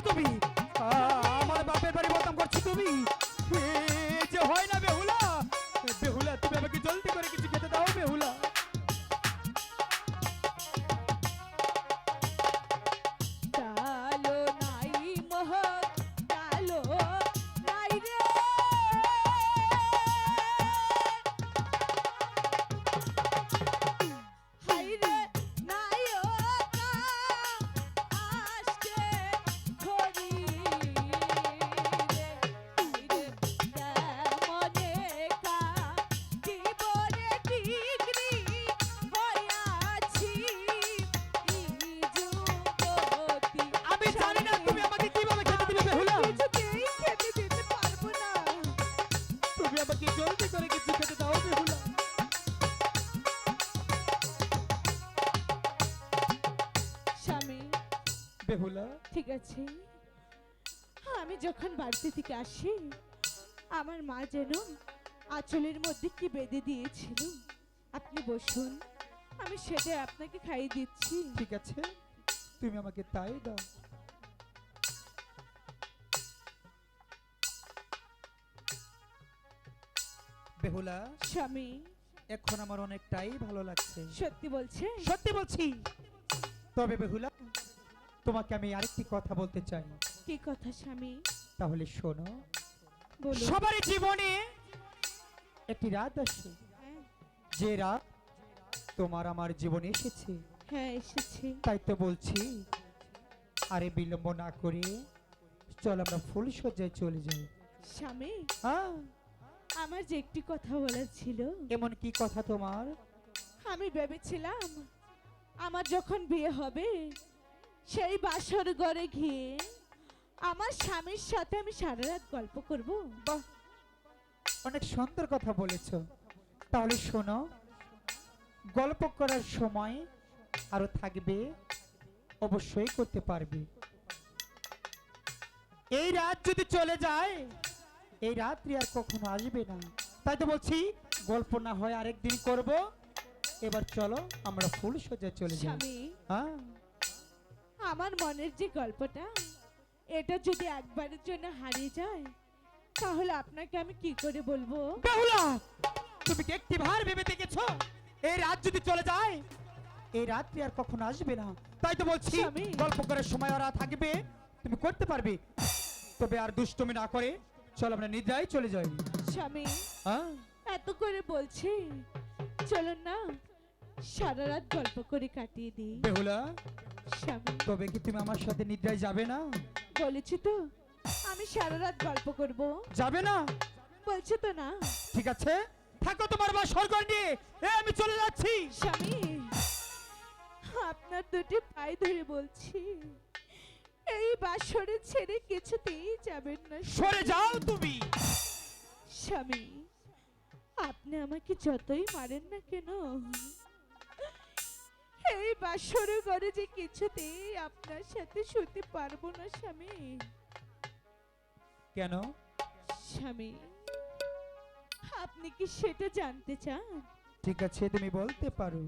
তুমি। আমাকে জলদি করে কিছু খেতে দাও বেহুলা স্বামী। বেহুলা ঠিক আছে। আমি যখন বাড়িতে থেকে আসি আমার মা যেন আঁচলের মধ্যে কি বেঁধে দিয়েছিল। আপনি বসুন আমি সেটাই আপনাকে খাইয়ে দিচ্ছি। ঠিক আছে তুমি আমাকে তাই দাও। বেহুলা স্বামী এখন আমার অনেকটাই ভালো লাগছে। সত্যি বলছে? সত্যি বলছি। তবে বেহুলা তোমাকে আমি আরেকটি কথা বলতে চাই। কি কথা স্বামী? তাহলে শোনো। বলুন। সবারই জীবনে একটি রাত আসে। হ্যাঁ, যে রাত তোমার আমার জীবনে এসেছে। হ্যাঁ এসেছে। তাই তো বলছি আরে বিলম্ব না করে চল আমরা ফুল সজ্জায় চলে যাই। স্বামী? হ্যাঁ। আমার যে একটি কথা বলার ছিল। এমন কি কথা তোমার? আমি ভেবেছিলাম আমার যখন বিয়ে হবে সেই বাসর ঘরে গিয়ে আমার স্বামীর সাথে আমি সারা রাত গল্প করব। বাহ অনেক সুন্দর কথা বলেছ। তাহলে শোনো গল্প করার সময় আরও থাকবে অবশ্যই করতে পারবে। এই রাত যদি চলে যায় এই রাত্রি আর কখনো আসবে না। তাই তো বলছি গল্প না হয় আরেকদিন করব। এবার চলো আমরা ফুল সজ্জায় চলে যাই। হ্যাঁ? আমার মনের যে গল্পটা এটা যদি একবারের জন্য হারিয়ে যায় তাহলে আপনাকে আমি কি করে বলব? বেহুলা তুমি কি একটি ভার ভেবে দেখেছ? এই রাত যদি চলে যায় এই রাত্রি আর কখনো আসবে না। তাই তো বলছি। গল্প করার সময় ওরা থাকবে তুমি করতে পারবে। তবে আর দুষ্টমি না করে চল আমরা নিদ্রায় চলে যাই। স্বামী হ্যাঁ? এত করে বলছি। চলুন না সারা রাত গল্প করে কাটিয়ে দিই। বেহুলা স্বামী। তবে কি তুমি আমার সাথে নিদ্রায় যাবে না? বলেছি তো আমি সারা রাত গল্প করব। যাবে না? বলছি তো না। ঠিক আছে থাকো তোমার বা নিয়ে। এ আমি চলে যাচ্ছি। স্বামী আপনার দুটি পায়ে ধরে বলছি। বাসরে ছেড়ে কিছুতেই যাবেন না সরে যাও তুমি। স্বামী আপনি আমাকে যতই মারেন না কেন এই বাসরে ঘরে যে কিছুতেই আপনার সাথে শুতে পারব না স্বামী। কেন? স্বামী আপনি কি সেটা জানতে চান? ঠিক আছে তুমি বলতে পারো।